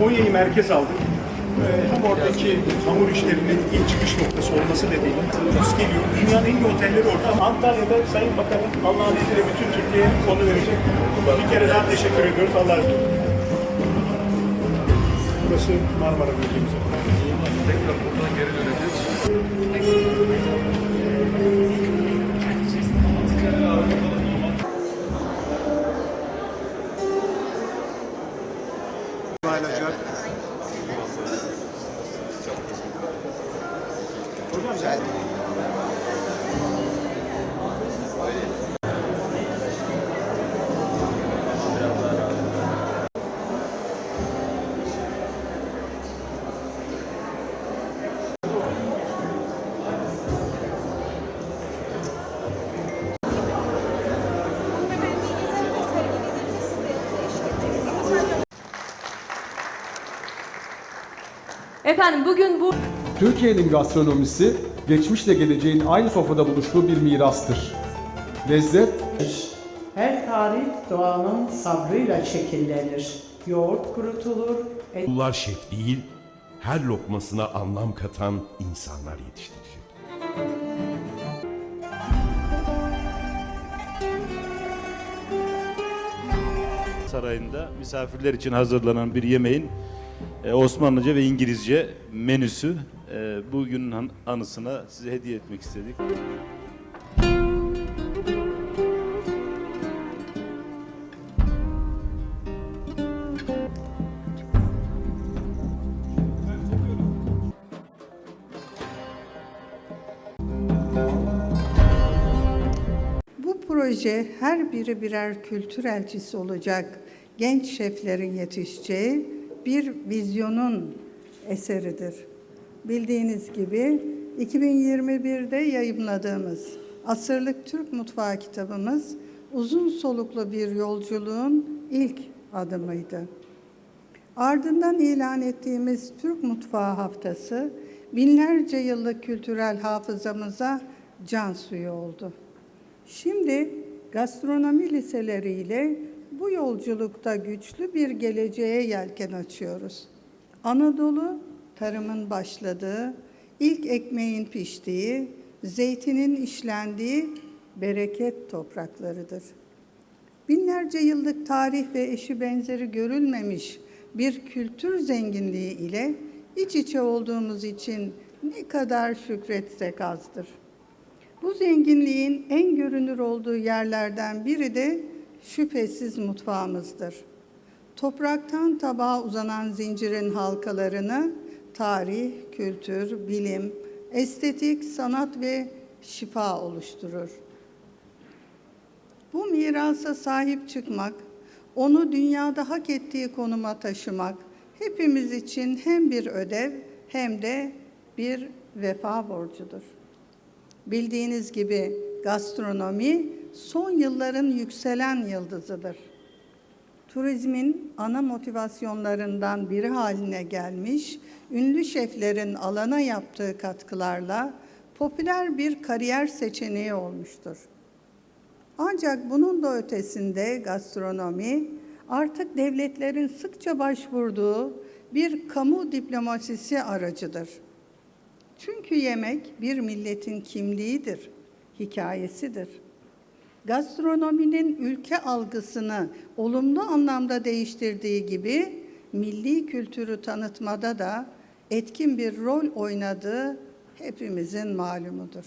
Konya'yı merkez aldık. Ee, Hem oradaki hamur işlerinin ilk çıkış noktası olması nedeniyle turist geliyor. Dünyanın en iyi otelleri orada. Ama Antalya'da Sayın Bakanım Allah'ın izniyle bütün Türkiye'ye konu verecek. Bir kere daha teşekkür ediyoruz. Allah'a emanet. Burası Marmara bölgemiz. Tekrar buradan geri döneceğiz. İsmail Hoca. Hocam Efendim bugün bu Türkiye'nin gastronomisi, geçmişle geleceğin aynı sofrada buluştuğu bir mirastır. Lezzet, Her tarif doğanın sabrıyla şekillenir. Yoğurt kurutulur, et Kullar şef değil, her lokmasına anlam katan insanlar yetiştirecek. Sarayı'nda misafirler için hazırlanan bir yemeğin e, Osmanlıca ve İngilizce menüsü. E, Bugünün an- anısına size hediye etmek istedik. Bu proje her biri birer kültür elçisi olacak genç şeflerin yetişeceği bir vizyonun eseridir. Bildiğiniz gibi 2021'de yayımladığımız Asırlık Türk Mutfağı kitabımız uzun soluklu bir yolculuğun ilk adımıydı. Ardından ilan ettiğimiz Türk Mutfağı Haftası binlerce yıllık kültürel hafızamıza can suyu oldu. Şimdi gastronomi liseleriyle bu yolculukta güçlü bir geleceğe yelken açıyoruz. Anadolu tarımın başladığı, ilk ekmeğin piştiği, zeytinin işlendiği bereket topraklarıdır. Binlerce yıllık tarih ve eşi benzeri görülmemiş bir kültür zenginliği ile iç içe olduğumuz için ne kadar şükretsek azdır. Bu zenginliğin en görünür olduğu yerlerden biri de şüphesiz mutfağımızdır. Topraktan tabağa uzanan zincirin halkalarını tarih, kültür, bilim, estetik, sanat ve şifa oluşturur. Bu mirasa sahip çıkmak, onu dünyada hak ettiği konuma taşımak hepimiz için hem bir ödev hem de bir vefa borcudur. Bildiğiniz gibi gastronomi son yılların yükselen yıldızıdır. Turizmin ana motivasyonlarından biri haline gelmiş, ünlü şeflerin alana yaptığı katkılarla popüler bir kariyer seçeneği olmuştur. Ancak bunun da ötesinde gastronomi artık devletlerin sıkça başvurduğu bir kamu diplomasisi aracıdır. Çünkü yemek bir milletin kimliğidir, hikayesidir. Gastronominin ülke algısını olumlu anlamda değiştirdiği gibi milli kültürü tanıtmada da etkin bir rol oynadığı hepimizin malumudur.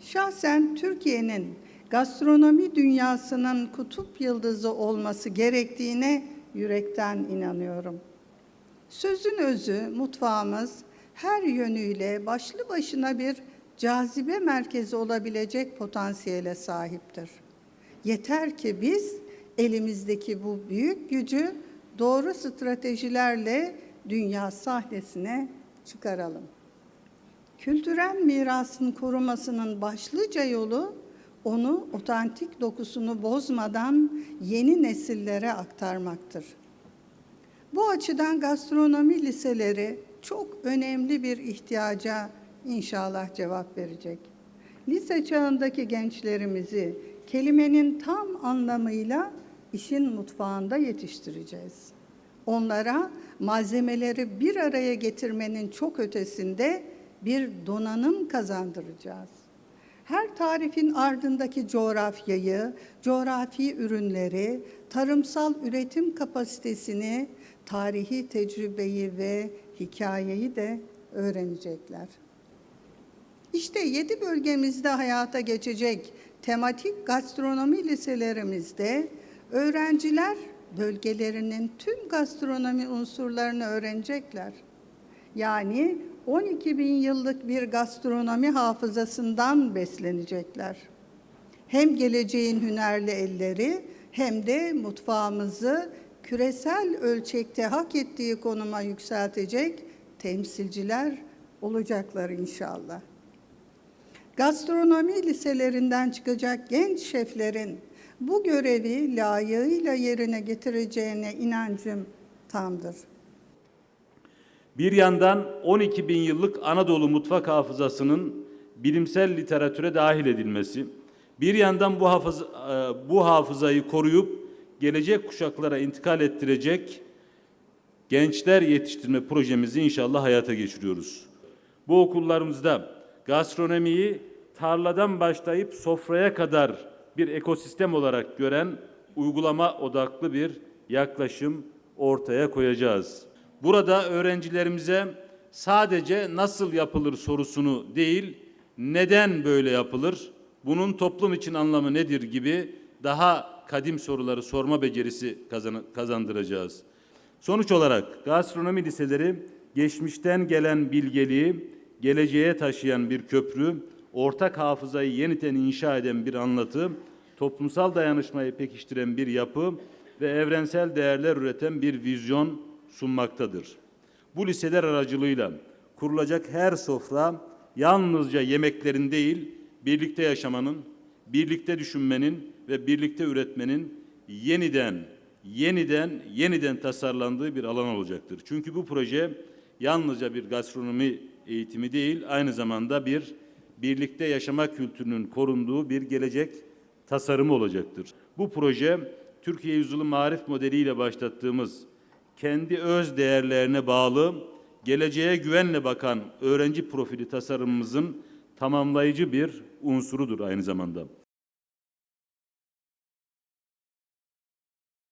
Şahsen Türkiye'nin gastronomi dünyasının kutup yıldızı olması gerektiğine yürekten inanıyorum. Sözün özü mutfağımız her yönüyle başlı başına bir cazibe merkezi olabilecek potansiyele sahiptir. Yeter ki biz elimizdeki bu büyük gücü doğru stratejilerle dünya sahnesine çıkaralım. Kültürel mirasın korumasının başlıca yolu onu otantik dokusunu bozmadan yeni nesillere aktarmaktır. Bu açıdan gastronomi liseleri çok önemli bir ihtiyaca inşallah cevap verecek. Lise çağındaki gençlerimizi kelimenin tam anlamıyla işin mutfağında yetiştireceğiz. onlara malzemeleri bir araya getirmenin çok ötesinde bir donanım kazandıracağız. Her tarifin ardındaki coğrafyayı, coğrafi ürünleri, tarımsal üretim kapasitesini, tarihi tecrübeyi ve hikayeyi de öğrenecekler. İşte yedi bölgemizde hayata geçecek tematik gastronomi liselerimizde öğrenciler bölgelerinin tüm gastronomi unsurlarını öğrenecekler. Yani 12 bin yıllık bir gastronomi hafızasından beslenecekler. Hem geleceğin hünerli elleri hem de mutfağımızı küresel ölçekte hak ettiği konuma yükseltecek temsilciler olacaklar inşallah. Gastronomi liselerinden çıkacak genç şeflerin bu görevi layığıyla yerine getireceğine inancım tamdır. Bir yandan 12 bin yıllık Anadolu mutfak hafızasının bilimsel literatüre dahil edilmesi, bir yandan bu, hafız, e, bu hafızayı koruyup gelecek kuşaklara intikal ettirecek gençler yetiştirme projemizi inşallah hayata geçiriyoruz. Bu okullarımızda gastronomiyi tarladan başlayıp sofraya kadar bir ekosistem olarak gören uygulama odaklı bir yaklaşım ortaya koyacağız. Burada öğrencilerimize sadece nasıl yapılır sorusunu değil, neden böyle yapılır, bunun toplum için anlamı nedir gibi daha kadim soruları sorma becerisi kazan- kazandıracağız. Sonuç olarak gastronomi liseleri geçmişten gelen bilgeliği geleceğe taşıyan bir köprü, ortak hafızayı yeniden inşa eden bir anlatı, toplumsal dayanışmayı pekiştiren bir yapı ve evrensel değerler üreten bir vizyon sunmaktadır. Bu liseler aracılığıyla kurulacak her sofra yalnızca yemeklerin değil, birlikte yaşamanın, birlikte düşünmenin ve birlikte üretmenin yeniden, yeniden, yeniden tasarlandığı bir alan olacaktır. Çünkü bu proje yalnızca bir gastronomi eğitimi değil, aynı zamanda bir birlikte yaşama kültürünün korunduğu bir gelecek tasarımı olacaktır. Bu proje Türkiye Yüzyılı Marif modeliyle başlattığımız kendi öz değerlerine bağlı, geleceğe güvenle bakan öğrenci profili tasarımımızın tamamlayıcı bir unsurudur aynı zamanda.